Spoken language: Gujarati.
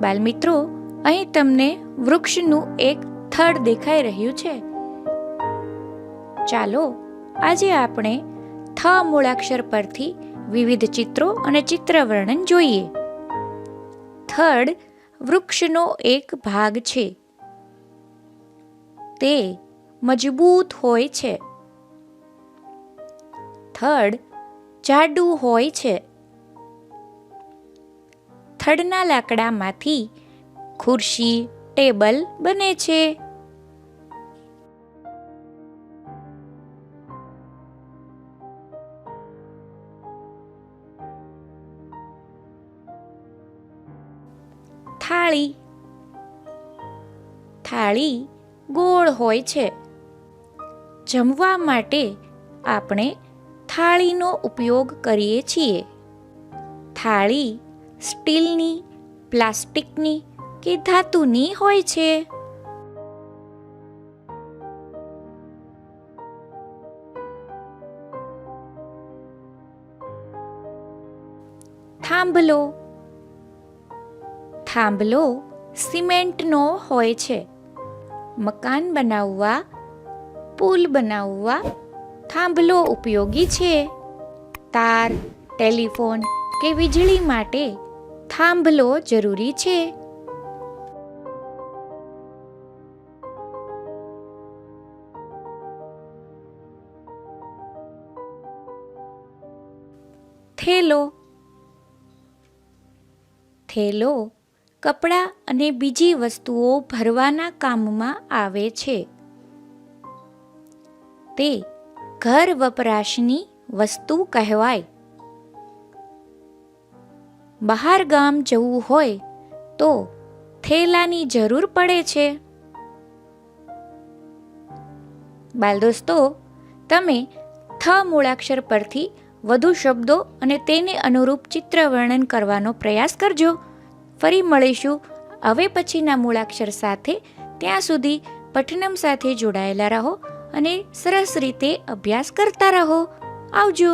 બાલમિત્રો, અહીં તમને વૃક્ષનું એક થડ દેખાઈ રહ્યું છે. ચાલો, આજે આપણે થ મૂળાક્ષર પરથી વિવિધ ચિત્રો અને ચિત્ર વર્ણન જોઈએ. થડ વૃક્ષનો એક ભાગ છે. તે મજબૂત હોય છે. થડ જાડું હોય છે. થડના લાકડામાંથી ખુરશી, ટેબલ બને છે. થાળી. થાળી ગોળ હોય છે. જમવા માટે આપણે થાળીનો ઉપયોગ કરીએ છીએ. થાળી સ્ટીલની, પ્લાસ્ટિકની કે ધાતુની હોય છે. થાંભલો. થાંભલો સિમેન્ટનો હોય છે. મકાન બનાવવા, પુલ બનાવવા થાંભલો ઉપયોગી છે. તાર, ટેલિફોન કે વીજળી માટે થાંભલો જરૂરી છે. થેલો. થેલો કપડાં અને બીજી વસ્તુઓ ભરવાના કામમાં આવે છે. તે ઘર વપરાશની વસ્તુ કહેવાય. બહાર ગામ જવું હોય તો થેલાની જરૂર પડે છે. બાલ દોસ્તો, તમે થ મૂળાક્ષર પરથી વધુ શબ્દો અને તેને અનુરૂપ ચિત્ર વર્ણન કરવાનો પ્રયાસ કરજો. ફરી મળીશું હવે પછીના મૂળાક્ષર સાથે. ત્યાં સુધી પઠનમ સાથે જોડાયેલા રહો અને સરસ રીતે અભ્યાસ કરતા રહો. આવજો.